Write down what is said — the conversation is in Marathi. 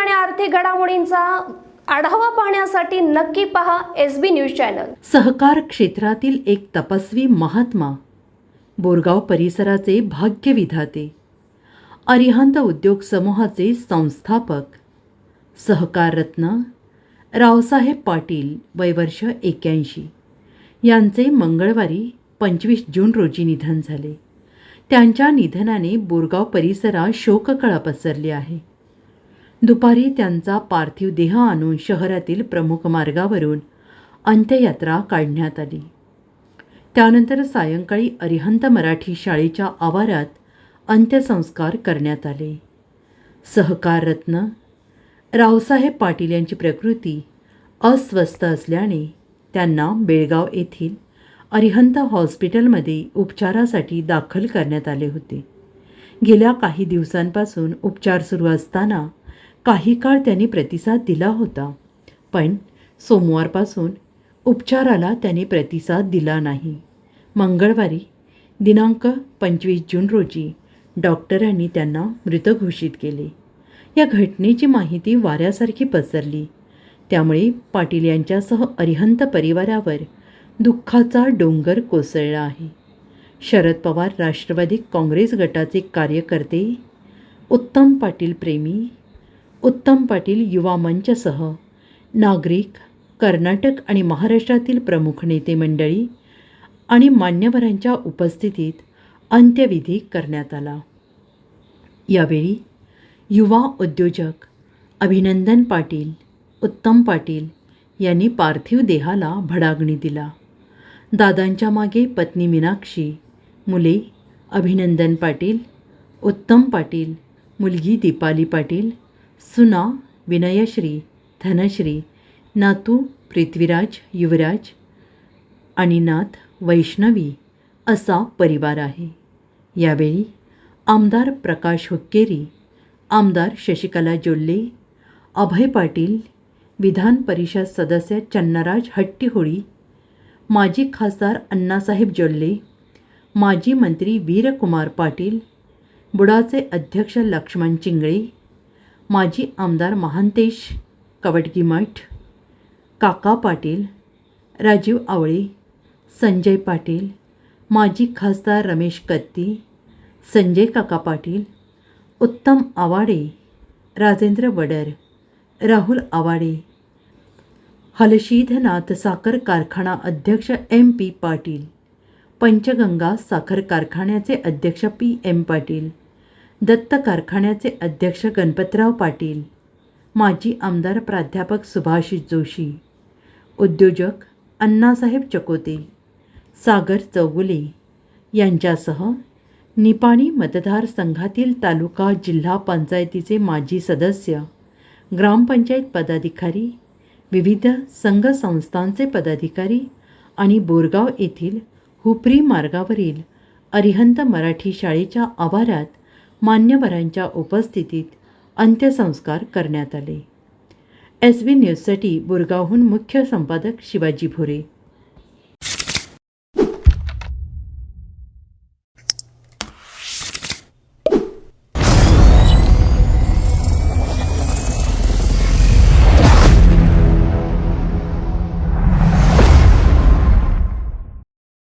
आर्थिक घडामोडींचा आढावा पाहण्यासाठी नक्की पहा एस बी न्यूज चॅनल. सहकार क्षेत्रातील एक तपस्वी महात्मा बोरगाव परिसराचे भाग्यविधाते अरिहंत उद्योग समूहाचे संस्थापक सहकार रत्न रावसाहेब पाटील वयवर्ष एक्याऐंशी यांचे मंगळवारी पंचवीस जून रोजी निधन झाले. त्यांच्या निधनाने बोरगाव परिसरात शोककळा पसरली आहे. दुपारी त्यांचा पार्थिव देह आणून शहरातील प्रमुख मार्गावरून अंत्ययात्रा काढण्यात आली. त्यानंतर सायंकाळी अरिहंत मराठी शाळेच्या आवारात अंत्यसंस्कार करण्यात आले. सहकार रत्न रावसाहेब पाटील यांची प्रकृती अस्वस्थ असल्याने त्यांना बेळगाव येथील अरिहंत हॉस्पिटलमध्ये उपचारासाठी दाखल करण्यात आले होते. गेल्या काही दिवसांपासून उपचार सुरू असताना काही काळ त्याने प्रतिसाद दिला होता. पण सोमवारपासून उपचाराला त्याने प्रतिसाद दिला नाही. मंगळवारी दिनांक पंचवीस जून रोजी डॉक्टरांनी त्यांना मृत घोषित केले. या घटनेची माहिती वाऱ्यासारखी पसरली. त्यामुळे पाटील यांच्यासह अरिहंत परिवारावर दुःखाचा डोंगर कोसळला आहे. शरद पवार राष्ट्रवादी काँग्रेस गटाचे कार्यकर्ते उत्तम पाटील प्रेमी उत्तम पाटील युवा मंचसह नागरिक कर्नाटक आणि महाराष्ट्रातील प्रमुख नेते मंडळी आणि मान्यवरांच्या उपस्थितीत अंत्यविधी करण्यात आला. यावेळी युवा उद्योजक अभिनंदन पाटील उत्तम पाटील यांनी पार्थिव देहाला भडागणी दिला. दादांच्या मागे पत्नी मीनाक्षी मुले अभिनंदन पाटील उत्तम पाटील मुलगी दीपाली पाटील सुना विनयश्री धनश्री नातू पृथ्वीराज युवराज आणि नाथ वैष्णवी असा परिवार आहे. यावेळी आमदार प्रकाश हुक्केरी आमदार शशिकला जोल्ले अभय पाटील विधान परिषद सदस्य चन्नराज हट्टीहोळी माजी खासदार अण्णासाहेब जोल्ले माजी मंत्री वीरकुमार पाटील बुडाचे अध्यक्ष लक्ष्मण चिंगळे माजी आमदार महांतेश कवटगीमठ काका पाटील राजीव आवळे संजय पाटील माजी खासदार रमेश कत्ती संजय काका पाटील उत्तम आवाडे राजेंद्र वडर राहुल आवाडे हलशीधनाथ साखर कारखाना अध्यक्ष एम पी पाटील पंचगंगा साखर कारखान्याचे अध्यक्ष पी एम पाटील दत्त कारखान्याचे अध्यक्ष गणपतराव पाटील माजी आमदार प्राध्यापक सुभाष जोशी उद्योजक अण्णासाहेब चकोते सागर चौगुले यांच्यासह निपाणी मतदारसंघातील तालुका जिल्हा पंचायतीचे माजी सदस्य ग्रामपंचायत पदाधिकारी विविध संघ संस्थांचे पदाधिकारी आणि बोरगाव येथील हुपरी मार्गावरील अरिहंत मराठी शाळेच्या आवारात मान्यवरांच्या उपस्थितीत अंत्यसंस्कार करण्यात आले. एस बी न्यूजसाठी बोरगावहून मुख्य संपादक शिवाजी भोरे